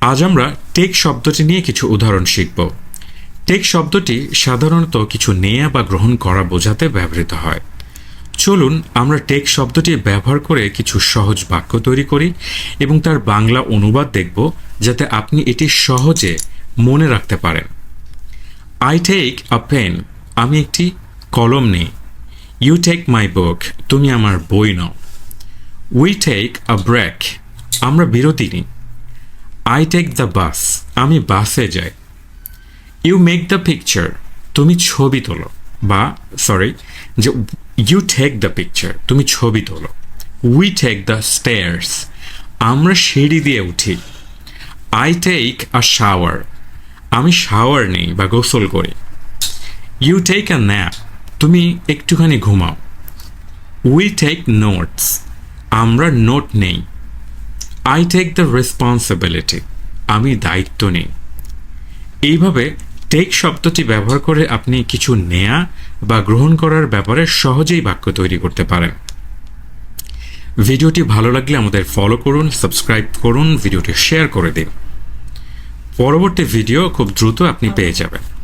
আজ আমরা টেক শব্দটি নিয়ে কিছু উদাহরণ শিখব। টেক শব্দটি সাধারণত কিছু নেয়া বা গ্রহণ করা বোঝাতে ব্যবহৃত হয়। চলুন আমরা টেক শব্দটি ব্যবহার করে কিছু সহজ বাক্য তৈরি করি এবং তার বাংলা অনুবাদ দেখব যাতে আপনি এটি সহজে মনে রাখতে পারেন। আই টেক আ পেন আমি একটি কলম নেই। ইউ টেক মাই বুক তুমি আমার বই নাও। উই টেক আ ব্রেক আমরা বিরতি নিই। আই টেক দ্য বাস আমি বাসে যাই। ইউ মেক দ্য পিকচার তুমি ছবি তোলো। বা সরি যে ইউ টেক দ্য পিকচার তুমি ছবি তোলো। উই টেক দ্য স্টেয়ার্স আমরা সিঁড়ি দিয়ে উঠি। আই টেক আ শাওয়ার আমি শাওয়ার নেই বা গোসল করি। ইউ টেক আ ন্যাপ তুমি একটুখানি ঘুমাও। উই টেক নোটস আমরা নোট নেই। আই টেক দ্য রেসপন্সিবিলিটি আমি দায়িত্ব নিই। এইভাবে টেক শব্দটি ব্যবহার করে আপনি কিছু নেয়া বা গ্রহণ করার ব্যাপারে সহজেই বাক্য তৈরি করতে পারেন। ভিডিওটি ভালো লাগলে আমাদের ফলো করুন সাবস্ক্রাইব করুন, ভিডিওটি শেয়ার করে দিন। পরবর্তী ভিডিও খুব দ্রুত আপনি পেয়ে যাবেন।